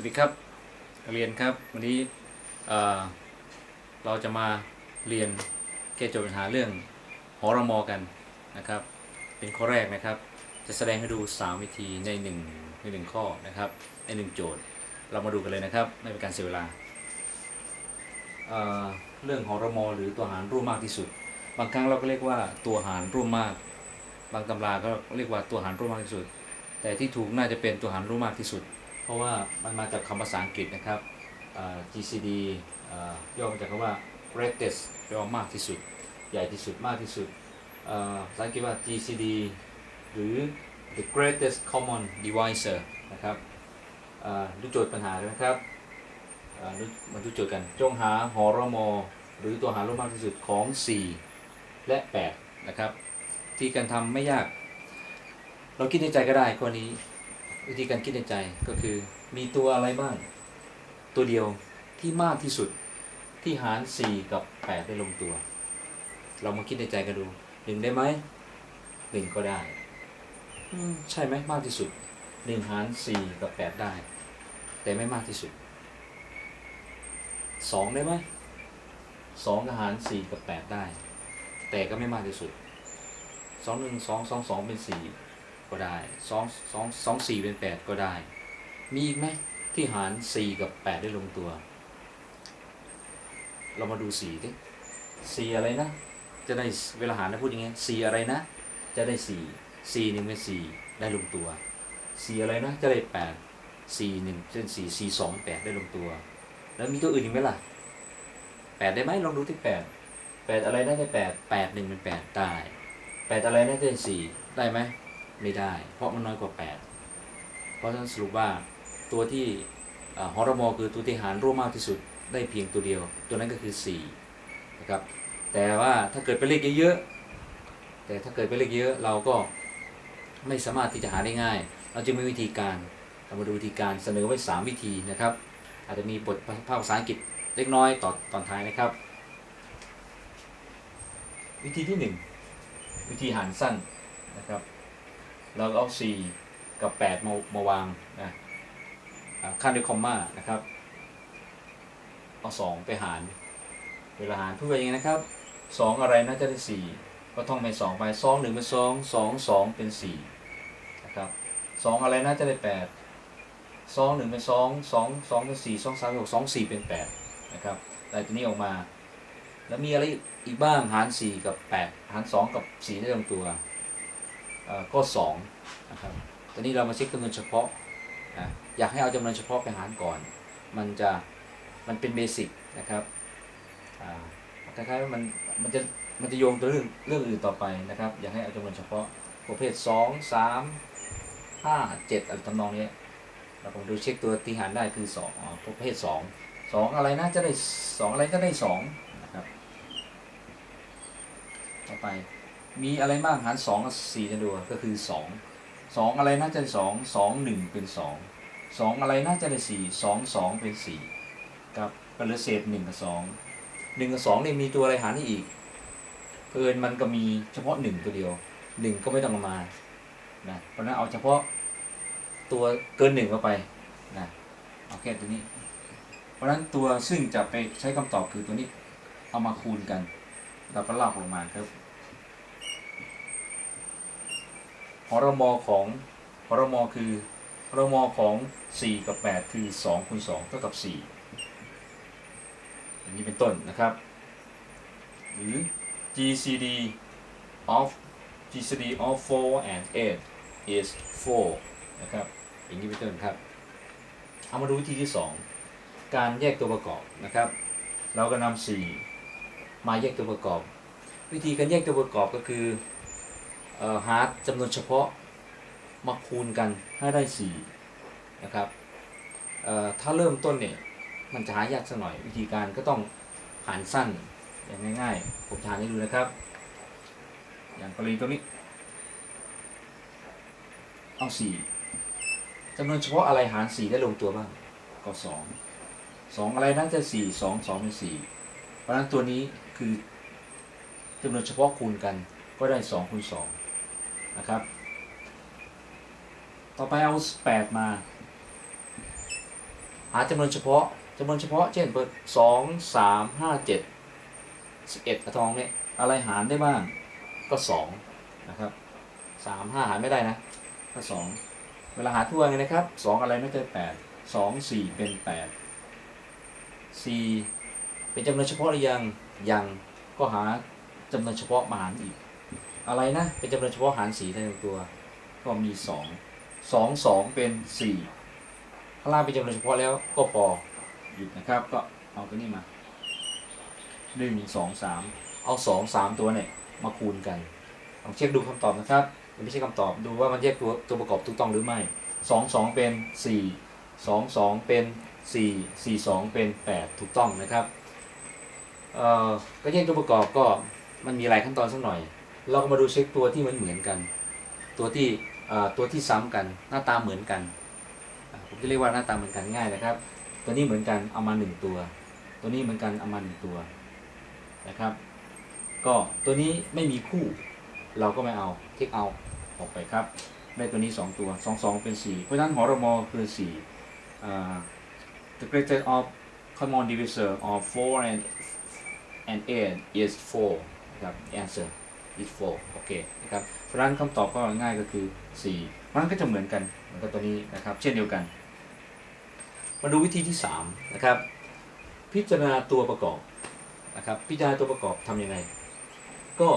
วัสดีครับเรียนครับ วันนี้เราจะมาเรียนแก้โจทย์ปัญหาเรื่องหอรมอกันนะครับ เป็นข้อแรกนะครับ จะแสดงให้ดู 3 วิธีใน1ในหนึ่งข้อนะครับในหนึ่งโจทย์เรามาดูกันเลยนะครับไม่เป็นการเสียเวลาเเรื่องหอรมอหรือตัวหารร่วมมากที่สุด บางครั้งเราก็เรียกว่าตัวหารร่วมมาก บางตำราก็เรียกว่าตัวหารร่วมมากที่สุด แต่ที่ถูกน่าจะเป็นตัวหารร่วมมากที่สุด เพราะว่ามันมาจากคำภาษาอังกฤษนะครับ GCD ย่อมาจากคำว่า greatest แปลว่ามากที่สุด ใหญ่ที่สุดมากที่สุดภาษาอังกฤษว่า GCD หรือ the greatest common divisor นะครับดูโจทย์ปัญหาเลยนะครับอ่าดูมาดูโจทย์กัน จงหาหอรมอหรือตัวหารร่วมมากที่สุดของ 4 และ 8 นะครับ ที่การทำไม่ยาก เราคิดในใจก็ได้ข้อนี้ วิธีการคิดในใจก็คือ มีตัวอะไรบ้าง ตัวเดียวที่มากที่สุดที่หาร 4 กับ 8 ได้ลงตัว เรามาคิดในใจกันดูหนึ่งได้ไหมหนึ่งก็ได้ใช่ไหมมากที่สุดหนึ่งหาร4กับ8ได้ แต่ไม่มากที่สุดสองได้ไหมสองก็หาร4กับ8ได้ แต่ก็ไม่มากที่สุดสองหนึ่งสองสองสองเป็นสี่ ก็ได้สองสองสองสี่เป็นแปดก็ได้ มีอีกไหมที่หารสี่กับแปดได้ลงตัว เรามาดูสี่ดิสี่อะไรนะ จะได้เวลาหารนะพูดยังไงสี่อะไรนะ จะได้สี่สี่หนึ่งเป็นสี่ได้ลงตัวสี่อะไรนะ จะได้แปดสี่หนึ่งเป็นสี่สี่สองแปดได้ลงตัว แล้วมีตัวอื่นอีกไหมล่ะแปดได้ไหมลองดูที่แปดแปดอะไรได้แปดแปดหนึ่งเป็นแปดได้แปดอะไรได้เป็นสี่ได้ไหม ไม่ได้ เพราะมันน้อยกว่า 8 เพราะฉะนั้นสรุปว่าตัวที่อ่าฮอรมอคือตัวที่หารร่วมมากที่สุดได้เพียงตัวเดียว ตัวนั้นก็คือ4นะครับแต่ว่าถ้าเกิดเป็นเลขเยอะๆแต่ถ้าเกิดเป็นเลขเยอะเราก็ไม่สามารถที่จะหาได้ง่าย เราจึงมีวิธีการเรามาดูวิธีการเสนอไว้ 3 วิธีนะครับ อาจจะมีบทภาษาอังกฤษเล็กน้อยต่อตอนท้ายนะครับ วิธีที่ 1 วิธีหารสั้นนะครับ เราก็เอา 4 กับ 8 มามาวางนะอ่าขั้นด้วยคอมมานะครับ เอา 2 ไปหาร เวลาหารพูดไปยังไงนะครับ 2 อะไรน่าจะได้ 4 ก็ท่องไป2ไป2 1เป็น2 2 2 เป็น4นะครับ2อะไรน่าจะได้ 8 2 1เป็น2 2 2เป็น4 2 3 6 2 4เป็น8นะครับได้ตัวนี้ออกมา แล้วมีอะไรอีกบ้างหาร 4 กับ 8 หาร 2 กับ4ได้ลงตัว ข้อ2นะครับตอนนี้เรามาเช็คจำนวนเฉพาะนะอยากให้เอาจำนวนเฉพาะไปหารก่อน มันจะมันเป็นเบสิกนะครับคล้ายๆว่ามันมันจะมันจะโยงตัวเรื่องเรื่องอื่นต่อไปนะครับ อยากให้เอาจำนวนเฉพาะประเภท 2 3 5 7อะไรทำนองนี้เราผมดูเช็คตัวที่หารได้คือ2อ๋อประเภท 2 2 อะไรนะจะได้ 2 อะไรก็ได้2นะครับต่อไป มีอะไรบ้างหารสองกับสี่จะดูก็คือสองสองอะไรน่าจะสองสองหนึ่งเป็นสองสองอะไรน่าจะได้สี่สองสองเป็นสี่ครับก็เหลือเศษหนึ่งกับสองหนึ่งกับสองเนี่ยมีตัวอะไรหารได้อีกเพิ่นมันก็มีเฉพาะหนึ่งตัวเดียวหนึ่งก็ไม่ต้องมานะเพราะนั้นเอาเฉพาะตัวเกินหนึ่งเข้าไปนะเอาแค่ตัวนี้ เพราะฉะนั้นตัวซึ่งจะไปใช้คำตอบคือตัวนี้ เอามาคูณกัน เราก็ลากลงมาครับ หรมของหรมคือหรมของ 4 กับ 8 คือ2คูณ2เท่ากับ 4 อย่างนี้เป็นต้นนะครับ หรือ GCD of GCD of 4 and 8 is 4 นะครับ อย่างนี้เป็นต้นครับ เอามาดูวิธีที่ 2 การแยกตัวประกอบนะครับ เราก็นำ4มาแยกตัวประกอบ วิธีการแยกตัวประกอบก็คือ หาจำนวนเฉพาะมาคูณกันให้ได้4นะครับถ้าเริ่มต้นเนี่ยมันจะหายากสักหน่อยวิธีการก็ต้องหารสั้นอย่างง่ายๆ ผมจะหารให้ดูนะครับ อย่างกรณีตัวนี้ เอา 4จำนวนเฉพาะอะไรหาร 4 ได้ลงตัวบ้าง ก็ 2 2 อะไรน่าจะ 4 2 2เป็น4เพราะฉะนั้นตัวนี้คือจำนวนเฉพาะคูณกันก็ได้2คูณ2 นะครับ ต่อไปเอา 8 มา หาจำนวนเฉพาะจำนวนเฉพาะ เช่นเปิดสองสามห้าเจ็ดสิบเอ็ดอะทองเนี่ยอะไรหารได้บ้าง ก็สองนะครับสามห้าหารไม่ได้นะ ก็สองเวลาหาทั่วไงนะครับสองอะไรไม่เกินแปดสองสี่เป็นแปดสี่เป็นจำนวนเฉพาะหรือยังยังก็หาจำนวนเฉพาะมาหารอีก อะไรนะ เป็นจำนวนเฉพาะหารสี่ได้หนึ่งตัว ก็มีสองสองสองเป็นสี่ข้างล่างเป็นจำนวนเฉพาะแล้วก็พอหยุดนะครับ ก็เอาตัวนี้มาหนึ่งสองสามเอาสองสามตัวเนี่ยมาคูณกันลองเช็คดูคำตอบนะครับมันไม่ใช่คำตอบดูว่ามันแยกตัวตัวประกอบถูกต้องหรือไม่สองสองเป็นสี่สองสองเป็นสี่สี่สองเป็นแปดถูกต้องนะครับเอ่อก็แยกตัวประกอบก็มันมีหลายขั้นตอนสักหน่อย เราก็มาดูเช็คตัวที่มันเหมือนกัน ตัวที่ตัวที่ซ้ำกันหน้าตาเหมือนกันผมจะเรียกว่าหน้าตาเหมือนกันง่ายนะครับ ตัวนี้เหมือนกันเอามาหนึ่งตัว ตัวนี้เหมือนกันเอามาหนึ่งตัวนะครับ ก็ตัวนี้ไม่มีคู่ เราก็ไม่เอาเทคเอาออกไปครับได้ตัวนี้ 2 ตัว 2 2 เป็น 4 เพราะฉะนั้นหอรมอคือ4อ่า the greatest of common divisor of 4 and and 8 is 4นะครับ answer is 4โอเคนะครับเพราะนั้นคำตอบก็ง่ายก็คือ4มันก็จะเหมือนกันเหมือนกับตัวนี้นะครับ เช่นเดียวกัน มาดูวิธีที่3นะครับ พิจารณาตัวประกอบนะครับ พิจารณาตัวประกอบทำยังไง ก็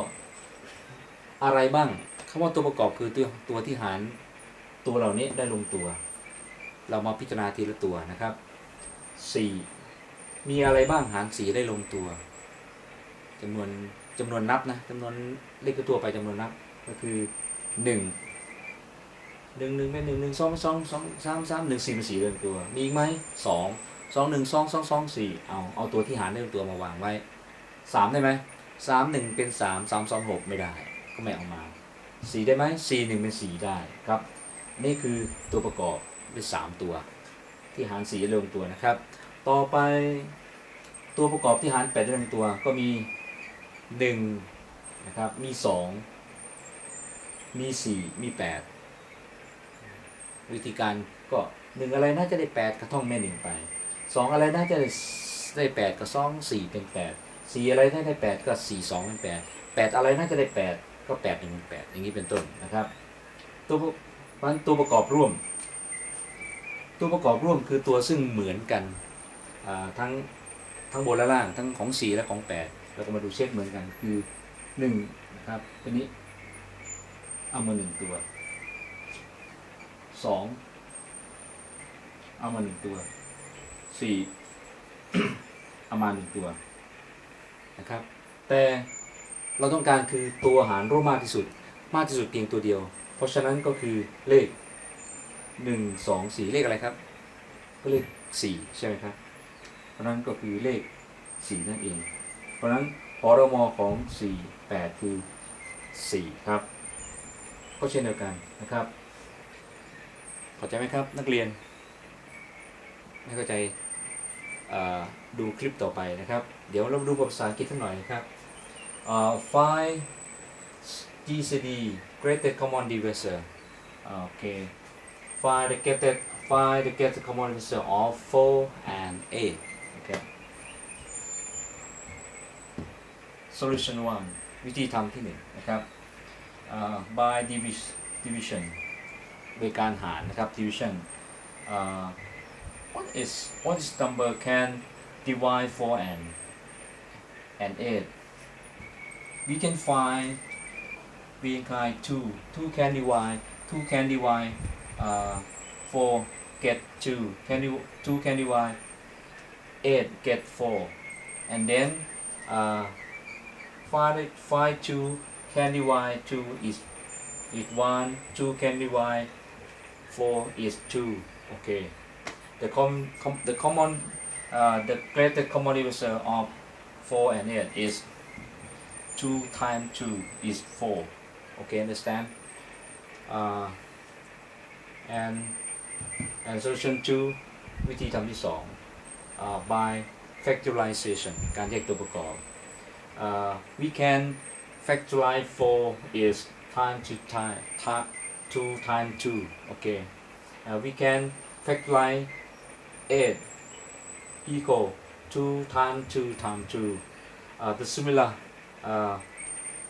อะไรบ้างคำว่าตัวประกอบคือตัวตัวที่หารตัวเหล่านี้ได้ลงตัว เรามาพิจารณาทีละตัวนะครับ 4 มีอะไรบ้างหารสีได้ลงตัวจำนวน จำนวนนับนะจำนวนเลขตัวไปจำนวนนับ ก็คือ1หนึ่งหนึ่งเป็นหนึ่งหนึ่งสองสองสองสามสามหนึ่งสี่เป็นสี่เรียงตัว มีอีกไหมสองสองหนึ่งสองสองสองสี่เอาเอาตัวที่หารได้ตัวมาวางไว้สามได้ไหมสามหนึ่งเป็นสามสามสองหกไม่ได้ ก็ไม่เอามาสี่ได้ไหมสี่หนึ่งเป็นสี่ได้ครับ นี่คือตัวประกอบเป็นสามตัว ที่หารสี่ได้ลงตัวนะครับ ต่อไปตัวประกอบที่หารแปดได้ลงตัวก็มี หนึ่งนะครับมีสองมีสี่มีแปดวิธีการก็หนึ่งอะไรน่าจะได้แปดกระท่องแม่หนึ่งไปสองอะไรน่าจะได้แปดก็สองสี่เป็นแปดสี่อะไรน่าได้แปดก็สี่สองเป็นแปดแปดอะไรน่าจะได้แปดก็แปดหนึ่งเป็นแปดอย่างนี้เป็นต้นนะครับ ตัวมันตัวประกอบร่วม ตัวประกอบร่วมคือตัวซึ่งเหมือนกันทั้งทั้งบนและล่างทั้งของสี่และของแปด เราก็มาดูเช็คเหมือนกันคือหนึ่งนะครับตัวนี้เอามาหนึ่งตัวสองเอามาหนึ่งตัวสี่เอามาหนึ่งตัวนะครับ แต่เราต้องการคือตัวหารร่วมมากที่สุดมากที่สุดเพียงตัวเดียว เพราะฉะนั้นก็คือเลขหนึ่งสองสี่เลขอะไรครับ ก็เลขสี่ใช่ไหมครับ เพราะฉะนั้นก็คือเลขสี่นั่นเอง เพราะฉะนั้นพอรมของสี่แปดคือสี่ครับ ก็เช่นเดียวกันนะครับเข้าใจไหมครับนักเรียน ไม่เข้าใจดูคลิปต่อไปนะครับ เดี๋ยวเราดูภาษาอังกฤษสักหน่อยนะครับ find GCD greatest common divisor โอเค find the greatest find the greatest common divisor of 4 and 8 solution 1 วิธีทำที่หนึ่งนะครับอ่า by divis- division โดยการหารนะครับ division uh, what is what is number can divide 4 and and 8 we can find we can find 2 2 can divide 2 can divide uh, 4 get 2 can you 2 can divide 8 get 4 and then uh, find it- find 2 can divide 2 is is 1 2 can divide 4 is 2 okay the com, com the common uh, the greatest common divisor of 4 and 8 is 2 times 2 is 4 okay understand uh, and and solution 2 วิธีทำที่ 2 uh, by factorization การแยกตัวประกอบ uh, we can factorize 4 is time to time, time 2 times 2 okay? Uh, we can factorize 8 equal 2 times 2 times 2 uh, the similar uh,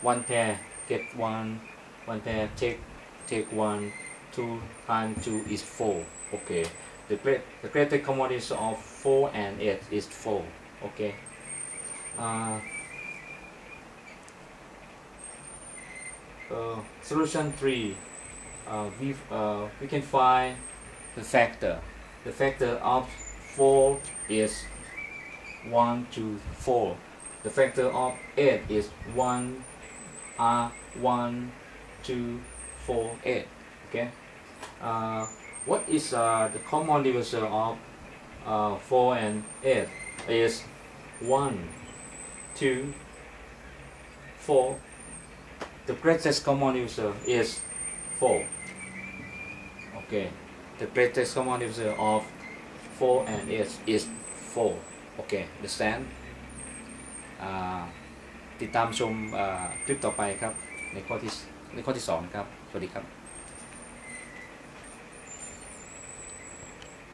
one pair get one one pair take take one two times two is four okay? The great the greatest combination of four and eight is four okay? Uh, solution three uh, we uh, we can find the factor. The factor of four is one to four. The factor of 8 is 1 uh, 1 2 4 8 okay? Uh, what is uh, the common divisor of uh, 4 and 8 is 1 2 4 the greatest common divisor is 4 okay the greatest common divisor of 4 and 8 is 4 okay understand ติดตามชมคลิปต่อไปครับในข้อที่ในข้อที่สองครับ สวัสดีครับ